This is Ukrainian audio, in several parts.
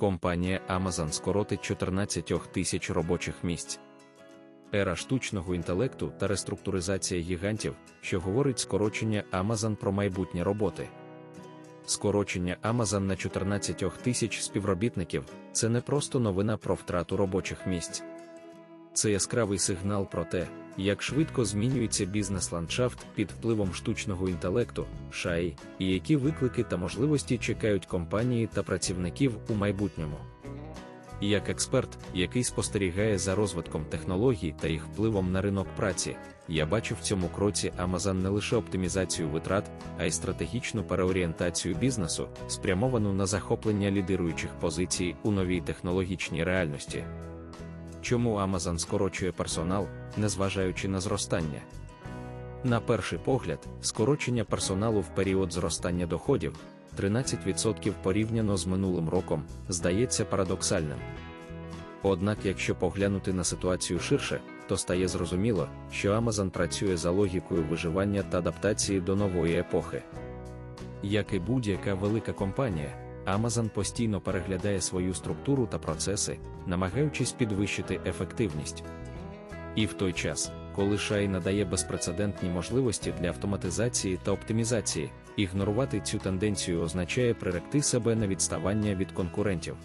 компанія Amazon скоротить 14 тисяч робочих місць. Ера штучного інтелекту та реструктуризація гігантів, що говорить скорочення Amazon про майбутні роботи. Скорочення Amazon на 14 тисяч співробітників це не просто новина про втрату робочих місць. Це яскравий сигнал про те, як швидко змінюється бізнес-ландшафт під впливом штучного інтелекту, шаї, і які виклики та можливості чекають компанії та працівників у майбутньому. Як експерт, який спостерігає за розвитком технологій та їх впливом на ринок праці, я бачу в цьому кроці Amazon не лише оптимізацію витрат, а й стратегічну переорієнтацію бізнесу, спрямовану на захоплення лідируючих позицій у новій технологічній реальності. Чому Amazon скорочує персонал, незважаючи на зростання? На перший погляд, скорочення персоналу в період зростання доходів 13% порівняно з минулим роком, здається парадоксальним. Однак, якщо поглянути на ситуацію ширше, то стає зрозуміло, що Amazon працює за логікою виживання та адаптації до нової епохи. Як і будь-яка велика компанія, Amazon постійно переглядає свою структуру та процеси, намагаючись підвищити ефективність. І в той час, коли Шай надає безпрецедентні можливості для автоматизації та оптимізації, ігнорувати цю тенденцію означає приректи себе на відставання від конкурентів.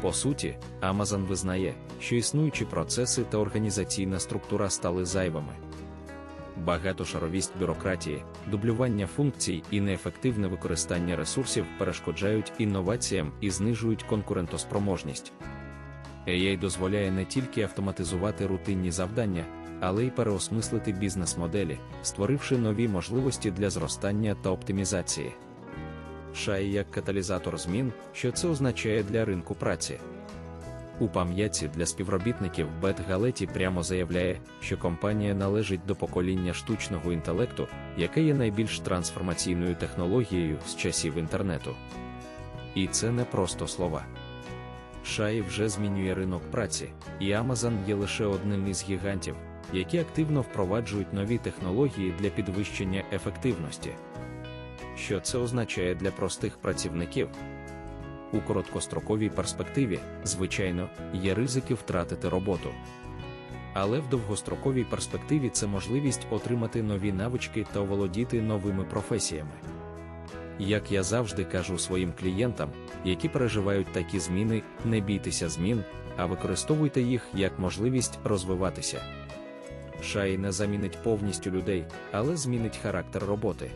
По суті, Amazon визнає, що існуючі процеси та організаційна структура стали зайвими. Багатошаровість бюрократії, дублювання функцій і неефективне використання ресурсів перешкоджають інноваціям і знижують конкурентоспроможність. AI дозволяє не тільки автоматизувати рутинні завдання, але й переосмислити бізнес-моделі, створивши нові можливості для зростання та оптимізації. Шай як каталізатор змін, що це означає для ринку праці. У пам'ятці для співробітників Бет Галеті прямо заявляє, що компанія належить до покоління штучного інтелекту, яке є найбільш трансформаційною технологією з часів інтернету. І це не просто слова. Шай вже змінює ринок праці, і Amazon є лише одним із гігантів, які активно впроваджують нові технології для підвищення ефективності. Що це означає для простих працівників? У короткостроковій перспективі, звичайно, є ризики втратити роботу. Але в довгостроковій перспективі це можливість отримати нові навички та оволодіти новими професіями. Як я завжди кажу своїм клієнтам, які переживають такі зміни, не бійтеся змін, а використовуйте їх як можливість розвиватися. Шай не замінить повністю людей, але змінить характер роботи.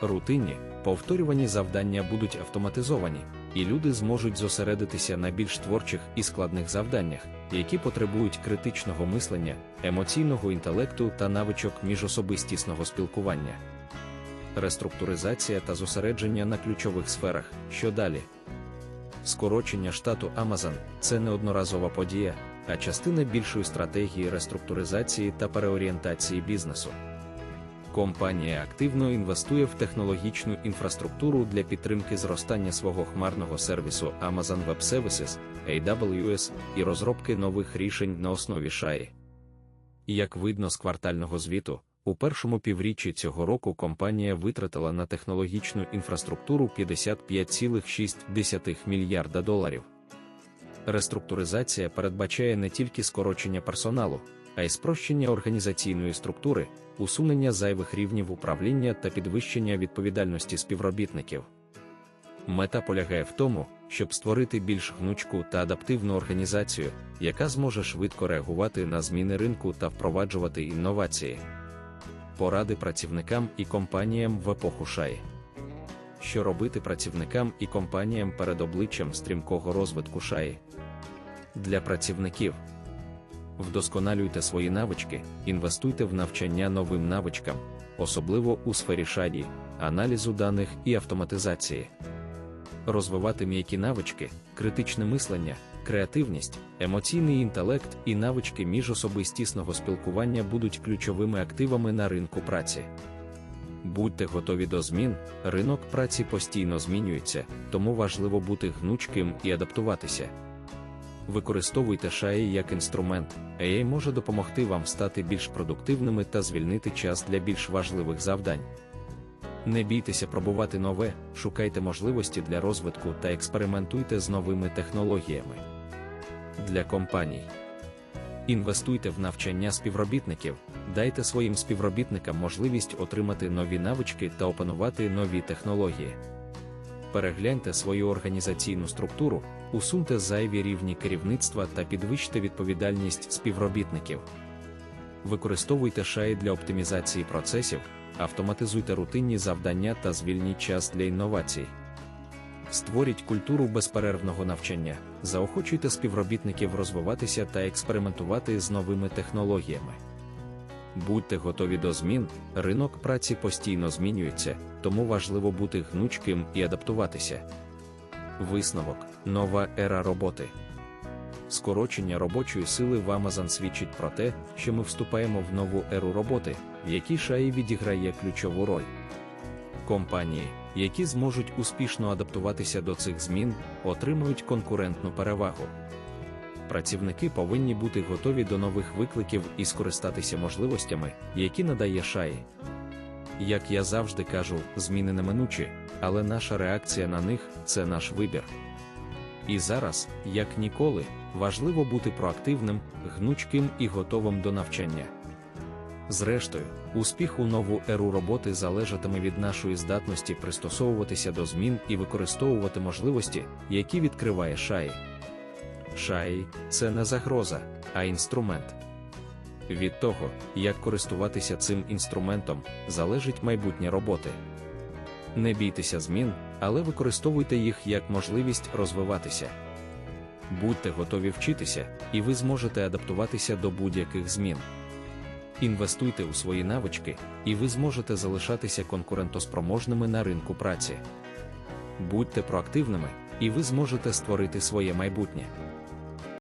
Рутинні, повторювані завдання будуть автоматизовані, і люди зможуть зосередитися на більш творчих і складних завданнях, які потребують критичного мислення, емоційного інтелекту та навичок міжособистісного спілкування. Реструктуризація та зосередження на ключових сферах, що далі. Скорочення штату Amazon це не одноразова подія, а частина більшої стратегії реструктуризації та переорієнтації бізнесу. Компанія активно інвестує в технологічну інфраструктуру для підтримки зростання свого хмарного сервісу Amazon Web Services AWS і розробки нових рішень на основі шаї. Як видно з квартального звіту, у першому півріччі цього року компанія витратила на технологічну інфраструктуру 55,6 мільярда доларів. Реструктуризація передбачає не тільки скорочення персоналу, а й спрощення організаційної структури, усунення зайвих рівнів управління та підвищення відповідальності співробітників. Мета полягає в тому, щоб створити більш гнучку та адаптивну організацію, яка зможе швидко реагувати на зміни ринку та впроваджувати інновації. Поради працівникам і компаніям в епоху шаї. Що робити працівникам і компаніям перед обличчям стрімкого розвитку шаї? Для працівників вдосконалюйте свої навички, інвестуйте в навчання новим навичкам, особливо у сфері шаді, аналізу даних і автоматизації. Розвивати м'які навички, критичне мислення, креативність, емоційний інтелект і навички міжособистісного спілкування будуть ключовими активами на ринку праці. Будьте готові до змін, ринок праці постійно змінюється, тому важливо бути гнучким і адаптуватися. Використовуйте шаї як інструмент, AI може допомогти вам стати більш продуктивними та звільнити час для більш важливих завдань. Не бійтеся пробувати нове, шукайте можливості для розвитку та експериментуйте з новими технологіями. Для компаній. Інвестуйте в навчання співробітників, дайте своїм співробітникам можливість отримати нові навички та опанувати нові технології. Перегляньте свою організаційну структуру, усуньте зайві рівні керівництва та підвищте відповідальність співробітників. Використовуйте шаї для оптимізації процесів, автоматизуйте рутинні завдання та звільніть час для інновацій. Створіть культуру безперервного навчання, заохочуйте співробітників розвиватися та експериментувати з новими технологіями. Будьте готові до змін, ринок праці постійно змінюється, тому важливо бути гнучким і адаптуватися. Висновок нова ера роботи. Скорочення робочої сили в Amazon свідчить про те, що ми вступаємо в нову еру роботи, в якій шаї відіграє ключову роль. Компанії, які зможуть успішно адаптуватися до цих змін, отримують конкурентну перевагу. Працівники повинні бути готові до нових викликів і скористатися можливостями, які надає шаї. Як я завжди кажу, зміни неминучі, але наша реакція на них це наш вибір. І зараз, як ніколи, важливо бути проактивним, гнучким і готовим до навчання. Зрештою, успіх у нову еру роботи залежатиме від нашої здатності пристосовуватися до змін і використовувати можливості, які відкриває шаї. Шаї це не загроза, а інструмент. Від того, як користуватися цим інструментом, залежить майбутнє роботи. Не бійтеся змін, але використовуйте їх як можливість розвиватися. Будьте готові вчитися, і ви зможете адаптуватися до будь-яких змін. Інвестуйте у свої навички, і ви зможете залишатися конкурентоспроможними на ринку праці. Будьте проактивними, і ви зможете створити своє майбутнє.